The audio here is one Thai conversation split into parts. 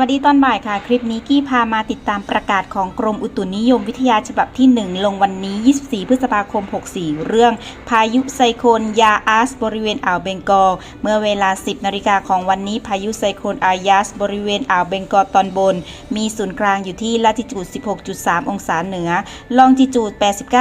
วัสดีตอนบ่ายค่ะ คลิปนี้กี้พามาติดตามประกาศของกรมอุตุนิยมวิทยาฉบับที่ 1 ลงวันนี้ 24 พฤษภาคม 64 เรื่อง พายุไซโคลนยาอาสบริเวณอ่าวเบงกอล เมื่อเวลา 10 นาฬิกาของวันนี้พายุไซโคลนอายาสบริเวณอ่าวเบงกอลตอนบน มีศูนย์กลางอยู่ที่ลาติจูด 16.3 องศาเหนือ ลองจิจูด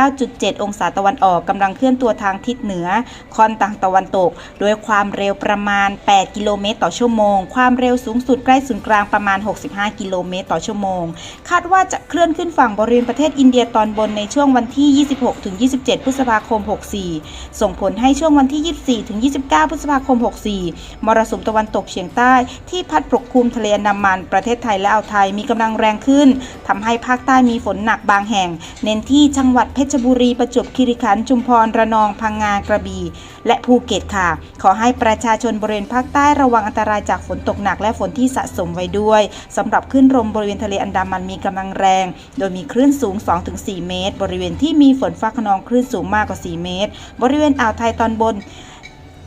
89.7 องศาตะวันออกกำลังเคลื่อนตัวทางทิศเหนือ คอนตังตะวันตก โดยความเร็วประมาณ 8 กิโลเมตรต่อชั่วโมง ความเร็วสูงสุดใกล้ศูนย์กลางประมาณ65 กิโลเมตรต่อชั่วโมง คาดว่าจะเคลื่อนขึ้นฝั่งบริเวณประเทศอินเดียตอนบนในช่วงวันที่ 26-27 พฤษภาคม 64 ส่งผลให้ช่วงวันที่ 24-29 พฤษภาคม 64 มรสุมตะวันตกเฉียงใต้ที่พัดปกคลุมทะเลอันามันประเทศไทยและอ่าวไทยมีกำลังแรงขึ้นทำให้ภาคใต้มีฝนหนักบางแห่ง เน้นที่จังหวัดเพชรบุรีประจวบคีรีขันธ์ชุมพรระนองพังงากระบี่และภูเก็ตค่ะ ขอให้ประชาชนบริเวณภาคใต้ระวังอันตรายจากฝนตกหนักและฝนที่สะสมไว้ด้วยสำหรับคลื่นลมบริเวณทะเลอันดามันมีกำลังแรง โดยมีคลื่นสูง 2-4 เมตร บริเวณที่มีฝนฟ้าขนองคลื่นสูงมากกว่า 4 เมตร บริเวณอ่าวไทยตอนบน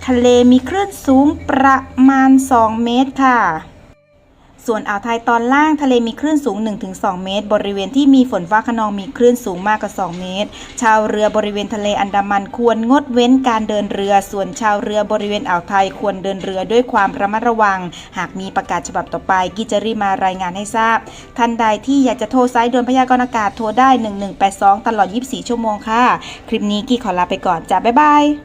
ทะเลมีคลื่นสูงประมาณ 2 เมตรค่ะ ส่วนอ่าวไทยตอนล่างทะเลมีคลื่นสูง 1-2 เมตร บริเวณที่มีฝนฟ้าขนองมีคลื่นสูงมากกว่า 2 เมตร ชาวเรือบริเวณทะเลอันดามันควรงดเว้นการเดินเรือ ส่วนชาวเรือบริเวณอ่าวไทยควรเดินเรือด้วยความระมัดระวัง หากมีประกาศฉบับต่อไป กิจรีมารายงานให้ทราบ ท่านใดที่อยากจะโทรไซต์ด่วนพยากรณ์อากาศโทรได้ 1182 ตลอด 24 ชั่วโมงค่ะ คลิปนี้กี้ขอลาไปก่อนจ้าบ๊ายบาย